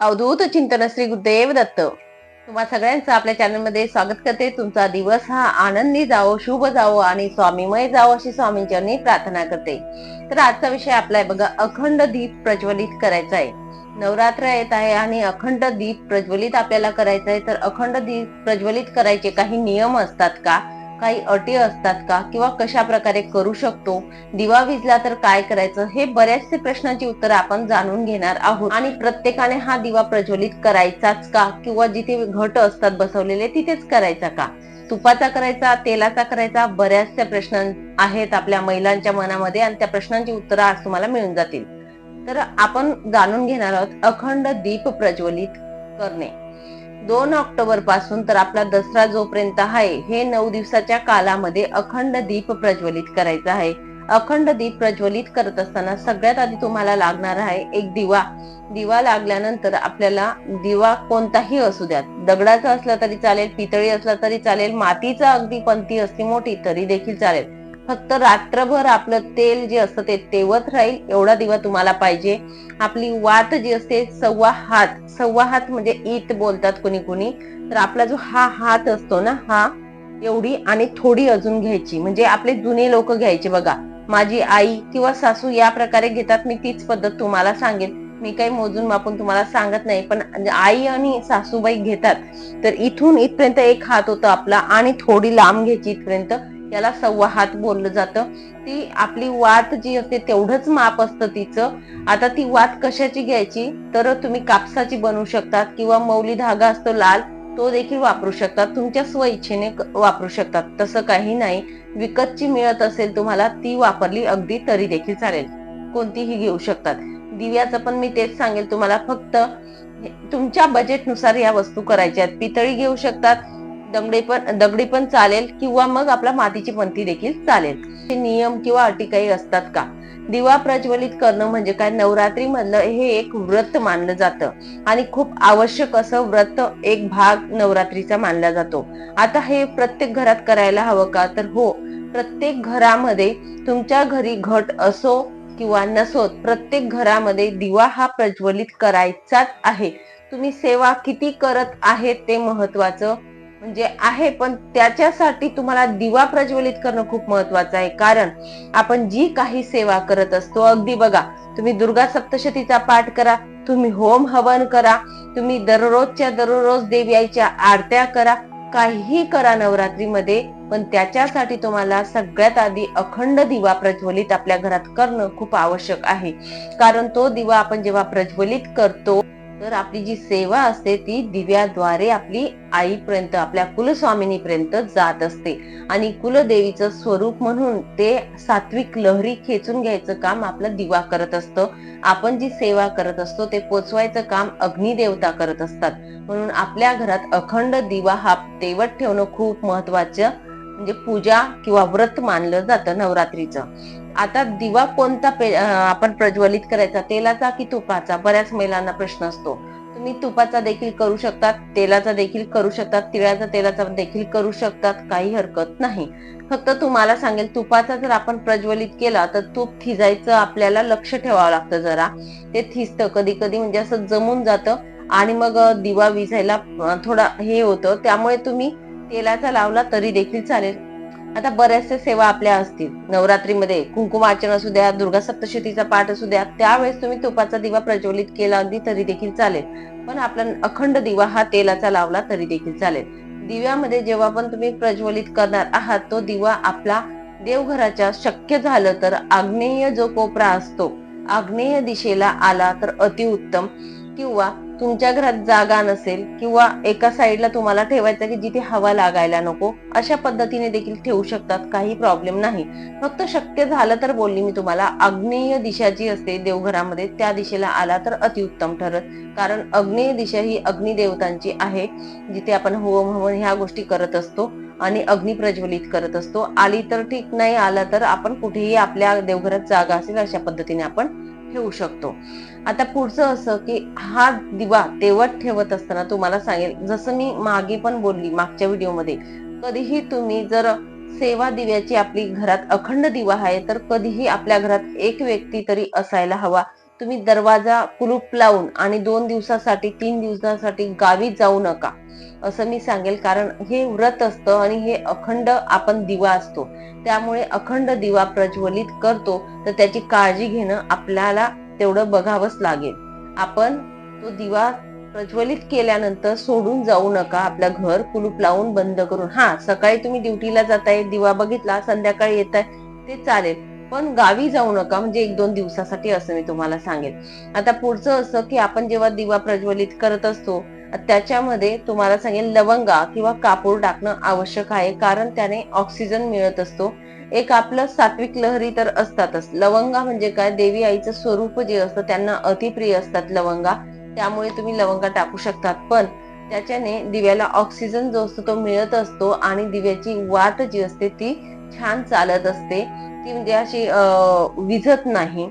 अवधूत चिंतन श्री गुरुदेव दत्त. तुम्हा सगळ्यांचं आपल्या चॅनलमध्ये स्वागत करते. तुमचा दिवस हा आनंदी जावो शुभ जावो आणि स्वामीमय जावो अशी स्वामींचरणी प्रार्थना करते. तर आजचा विषय आपला आहे बघा अखंड दीप प्रज्वलित करायचा आहे. नवरात्र येत आहे आणि अखंड दीप प्रज्वलित आपल्याला करायचं आहे. तर अखंड दीप प्रज्वलित करायचे काही नियम असतात का? काही अटी असतात का? किंवा कशा प्रकारे करू शकतो? दिवा विजला तर काय करायचं? हे बऱ्याचशे प्रश्नांची उत्तरं आपण जाणून घेणार आहोत. आणि प्रत्येकाने हा दिवा प्रज्वलित करायचाच का? किंवा जिथे घट असतात बसवलेले तिथेच करायचा का? तुपाचा करायचा तेलाचा करायचा बऱ्याचशा प्रश्न आहेत आपल्या महिलांच्या मनामध्ये आणि त्या प्रश्नांची उत्तरं आज तुम्हाला मिळून जातील. तर आपण जाणून घेणार आहोत अखंड दीप प्रज्वलित करणे. दोन ऑक्टोबरपासून तर आपला दसरा जोपर्यंत आहे हे नऊ दिवसाच्या कालामध्ये अखंड दीप प्रज्वलित करायचा आहे. अखंड दीप प्रज्वलित करत असताना सगळ्यात आधी तुम्हाला लागणार आहे एक दिवा. दिवा लागल्यानंतर आपल्याला दिवा कोणताही असू द्या दगडाचा असला तरी चालेल पितळी असला तरी चालेल मातीचा अगदी पंथी असली मोठी तरी देखील चालेल. फक्त रात्रभर आपलं तेल जे असतं ते तेवत राहील एवढा दिवा तुम्हाला पाहिजे. आपली वात जी असते सव्वा हात सव्वा हात म्हणजे ईत बोलतात कुणी कुणी. तर आपला जो हा हात असतो ना हा एवढी आणि थोडी अजून घ्यायची. म्हणजे आपले जुने लोक घ्यायचे बघा. माझी आई किंवा सासू या प्रकारे घेतात मी तीच पद्धत तुम्हाला सांगेन. मी काही मोजून मापून तुम्हाला सांगत नाही पण आई आणि सासूबाई घेतात. तर इथून इथपर्यंत एक हात होता आपला आणि थोडी लांब घ्यायची इथपर्यंत. याला संवाहात बोललं जातं. ती आपली वात जी असते तेवढंच माप असतं तिचं. आता ती वात कशाची घ्यायची? तर तुम्ही कापसाची बनवू शकतात किंवा मौली धागा असतो लाल तो देखील वापरू शकतात. तुमच्या स्वइच्छेने वापरू शकतात. तसं काही नाही. विकतची मिळत असेल तुम्हाला ती वापरली अगदी तरी देखील चालेल. कोणतीही घेऊ शकतात. दिव्याचं पण मी तेच सांगेल तुम्हाला. फक्त तुमच्या बजेटनुसार या वस्तू करायच्या आहेत. पितळी घेऊ शकतात दगडी पण दगडी पण चालेल किंवा मग आपला मातीची पंथी देखील चालेल. नियम किंवा अटी काही असतात का? दिवा प्रज्वलित करणं म्हणजे काय? नवरात्री मधलं हे एक व्रत मानलं जातं. आणि खूप आवश्यक असं व्रत एक भाग नवरात्रीचा मानला जातो. आता हे प्रत्येक घरात करायला हवं का? तर हो प्रत्येक घरामध्ये तुमच्या घरी घट असो किंवा नसोत प्रत्येक घरामध्ये दिवा हा प्रज्वलित करायचाच आहे. तुम्ही सेवा किती करत आहे ते महत्वाचं म्हणजे आहे पण त्याच्यासाठी तुम्हाला दिवा प्रज्वलित करणं खूप महत्वाचं आहे. कारण आपण जी काही सेवा करत असतो अगदी बघा तुम्ही दुर्गा सप्तशतीचा पाठ करा तुम्ही होम हवन करा तुम्ही दररोजच्या दररोज देव्याच्या आरत्या करा काहीही करा नवरात्रीमध्ये पण त्याच्यासाठी तुम्हाला सगळ्यात आधी अखंड दिवा प्रज्वलित आपल्या घरात करणं खूप आवश्यक आहे. कारण तो दिवा आपण जेव्हा प्रज्वलित करतो तर आपली जी सेवा असते ती दिव्याद्वारे आपली आईपर्यंत आपल्या कुलस्वामिनीपर्यंत जात असते. आणि कुलदेवीचं स्वरूप म्हणून ते सात्विक लहरी खेचून घ्यायचं काम आपला दिवा करत असतं. आपण जी सेवा करत असतो ते पोचवायचं काम अग्निदेवता करत असतात. म्हणून आपल्या घरात अखंड दिवा हा तेवट ठेवणं खूप महत्वाचं म्हणजे पूजा किंवा व्रत मानलं जातं नवरात्रीचं. आता दिवा कोणता आपण प्रज्वलित करायचा? तेलाचा की तुपाचा? बऱ्याच महिलांना प्रश्न असतो. तुम्ही तुपाचा देखील करू शकतात तेलाचा देखील करू शकतात तिळाचा तेलाचा देखील करू शकतात काही हरकत नाही. फक्त तुम्हाला सांगेल तुपाचा जर आपण प्रज्वलित केला तर तूप थिजायचं आपल्याला लक्ष ठेवावं लागतं जरा. ते थिजतं कधी कधी म्हणजे असं जमून जातं आणि मग दिवा विझायला थोडा हे होतं. त्यामुळे तुम्ही तेलाचा लावला तरी देखील चालेल. आता बऱ्याचशा सेवा आपल्या असतील. नवरात्रीमध्ये कुंकुमार्चन असू द्या दुर्गा सप्तशतीचा पाठ असू द्या त्यावेळेस तुम्ही तुपाचा दिवा प्रज्वलित केला अगदी तरी देखील चालेल. पण आपला अखंड दिवा हा तेलाचा लावला तरी देखील चालेल. दिव्यामध्ये जेव्हा पण तुम्ही प्रज्वलित करणार आहात तो दिवा आपला देवघराच्या शक्य झालं तर आग्नेय जो कोपरा असतो आग्नेय दिशेला आला तर अतिउत्तम किंवा तुमच्या घरात जागा नसेल किंवा एका साईडला तुम्हाला ठेवायचं की जिथे हवा लागायला नको अशा पद्धतीने देखील ठेवू शकतात. काही प्रॉब्लेम नाही. फक्त शक्य झालं तर बोलली मी तुम्हाला. आग्नेय दिशा जी असते देवघरामध्ये त्या दिशेला आला तर अतिउत्तम ठरत कारण अग्नेय दिशा ही अग्निदेवतांची आहे जिथे आपण होम हवन ह्या गोष्टी करत असतो आणि अग्नी प्रज्वलित करत असतो. आली तर ठीक नाही आला तर आपण कुठेही आपल्या देवघरात जागा असेल अशा पद्धतीने आपण ठेवू शकतो. आता पुढचं असं की हा दिवा तेवत ठेवत असताना तुम्हाला सांगेल जसं मी मागे पण बोलली मागच्या व्हिडिओमध्ये कधीही तुम्ही जर सेवा दिव्याची आपली घरात अखंड दिवा आहे तर कधीही आपल्या घरात एक व्यक्ती तरी असायला हवा. तुम्ही दरवाजा कुलूप लावून आणि दोन दिवसासाठी तीन दिवसासाठी गावी जाऊ नका असं मी सांगेल. कारण हे व्रत असतं आणि हे अखंड आपण दिवा असतो. त्यामुळे अखंड दिवा प्रज्वलित करतो तर त्याची काळजी घेणं आपल्याला तेवढं बघावंच लागेल. आपण तो दिवा प्रज्वलित केल्यानंतर सोडून जाऊ नका आपलं घर कुलूप लावून बंद करून. हा सकाळी तुम्ही ड्युटीला जाताय दिवा बघितला संध्याकाळी येताय ते चालेल. पण गावी जाऊ नका म्हणजे एक दोन दिवसासाठी असं मी तुम्हाला सांगेन. आता पुढचं असं की आपण जेव्हा दिवा प्रज्वलित करत असतो त्याच्यामध्ये तुम्हाला सांगेल लवंगा किंवा कापूर टाकणं आवश्यक आहे कारण त्याने ऑक्सिजन मिळत असतो. एक आपलं सात्विक लहरी तर असतातच. लवंगा म्हणजे काय? देवी आईचं स्वरूप जे असतं त्यांना अतिप्रिय असतात लवंगा. त्यामुळे तुम्ही लवंगा टाकू शकतात. पण त्याच्याने दिव्याला ऑक्सिजन जो असतो तो मिळत असतो आणि दिव्याची वाट जी असते ती छान चालत असते. ती म्हणजे अशी विझत नाही.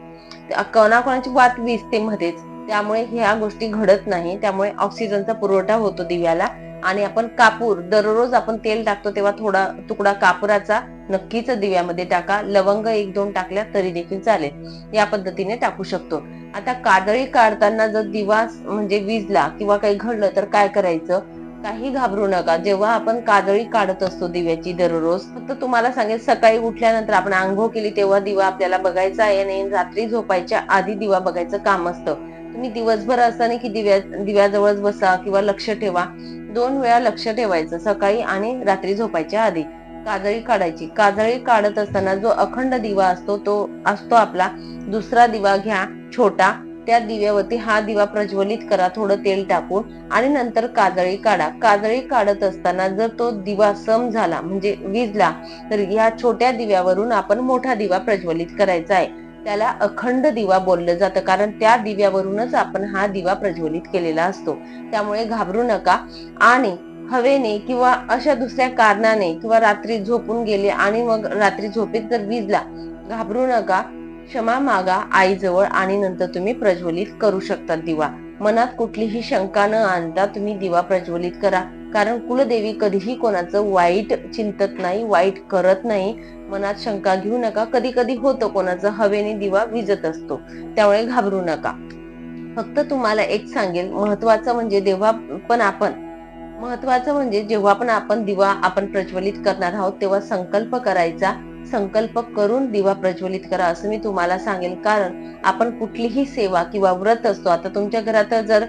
कोणाकोणाची वात विजते मध्येच. त्यामुळे ह्या गोष्टी घडत नाही. त्यामुळे ऑक्सिजनचा पुरवठा होतो दिव्याला. आणि आपण कापूर दररोज आपण तेल टाकतो तेव्हा थोडा तुकडा कापुराचा नक्कीच दिव्यामध्ये टाका. लवंग एक दोन टाकल्या तरी देखील चालेल. या पद्धतीने टाकू शकतो. आता कादळी काढताना जर दिवा म्हणजे विजला किंवा काही घडलं तर काय करायचं? काही घाबरू नका. जेव्हा आपण काजळी काढत असतो दिव्याची दररोज फक्त तुम्हाला सांगेल सकाळी उठल्यानंतर आपण आंघोळ केली तेव्हा दिवा आपल्याला बघायचा आहे नाही रात्री झोपायच्या आधी दिवा बघायचं काम असतं. तुम्ही दिवसभर असताना की दिव्या दिव्याजवळच बसा किंवा लक्ष ठेवा. दोन वेळा लक्ष ठेवायचं सकाळी आणि रात्री झोपायच्या आधी. काजळी काढायची. काजळी काढत असताना जो अखंड दिवा असतो तो असतो आपला दुसरा दिवा घ्या छोटा. त्या दिव्यावरती हा दिवा प्रज्वलित करा. थोडं तेल टाकून आणि नंतर काजळी काढा. काजळी काढत असताना जर तो दिवा सम झाला म्हणजे विजला तर या छोट्या दिव्यावरून आपण मोठा दिवा प्रज्वलित करायचा आहे. त्याला अखंड दिवा बोललं जातं कारण त्या दिव्यावरूनच आपण हा दिवा प्रज्वलित केलेला असतो. त्यामुळे घाबरू नका. आणि हवेने किंवा अशा दुसऱ्या कारणाने किंवा रात्री झोपून गेले आणि मग रात्री झोपेत जर विजला घाबरू नका. क्षमा मागा आईजवळ आणि नंतर तुम्ही प्रज्वलित करू शकता दिवा. मनात कुठलीही शंका न आणता तुम्ही दिवा प्रज्वलित करा. कारण कुलदेवी कधीही कोणाचं वाईट चिंतत नाही वाईट करत नाही. मनात शंका घेऊ नका. कधी कधी होतं कोणाचं हवेने दिवा विजत असतो. त्यामुळे घाबरू नका. फक्त तुम्हाला एक सांगेल महत्वाचं म्हणजे देव्हा पण आपण महत्वाचं म्हणजे जेव्हा पण आपण दिवा आपण प्रज्वलित करणार आहोत तेव्हा संकल्प करायचा संकल्प करून दिवा प्रज्वलित करा असं मी तुम्हाला सांगेल कारण आपण कुठलीही सेवा किंवा व्रत असतो आता तुमच्या घरात जर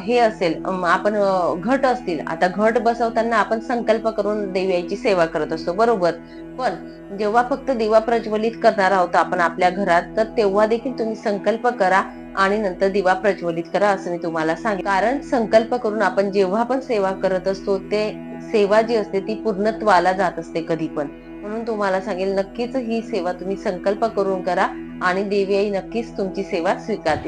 हे असेल आपण घट असतील आता घट बसवताना आपण संकल्प करून देव्याची सेवा करत असतो बरोबर? पण जेव्हा फक्त दिवा प्रज्वलित करणार आहोत आपण आपल्या घरात तर तेव्हा देखील तुम्ही संकल्प करा आणि नंतर दिवा प्रज्वलित करा असं मी तुम्हाला सांगेन. कारण संकल्प करून आपण जेव्हा पण सेवा करत असतो ते सेवा जी असते ती पूर्णत्वाला जात असते कधी पण म्हणून तुम्हाला सांगेल नक्कीच ही सेवा तुम्ही संकल्प करून करा आणि देवी आई नक्कीच तुमची सेवा स्वीकारते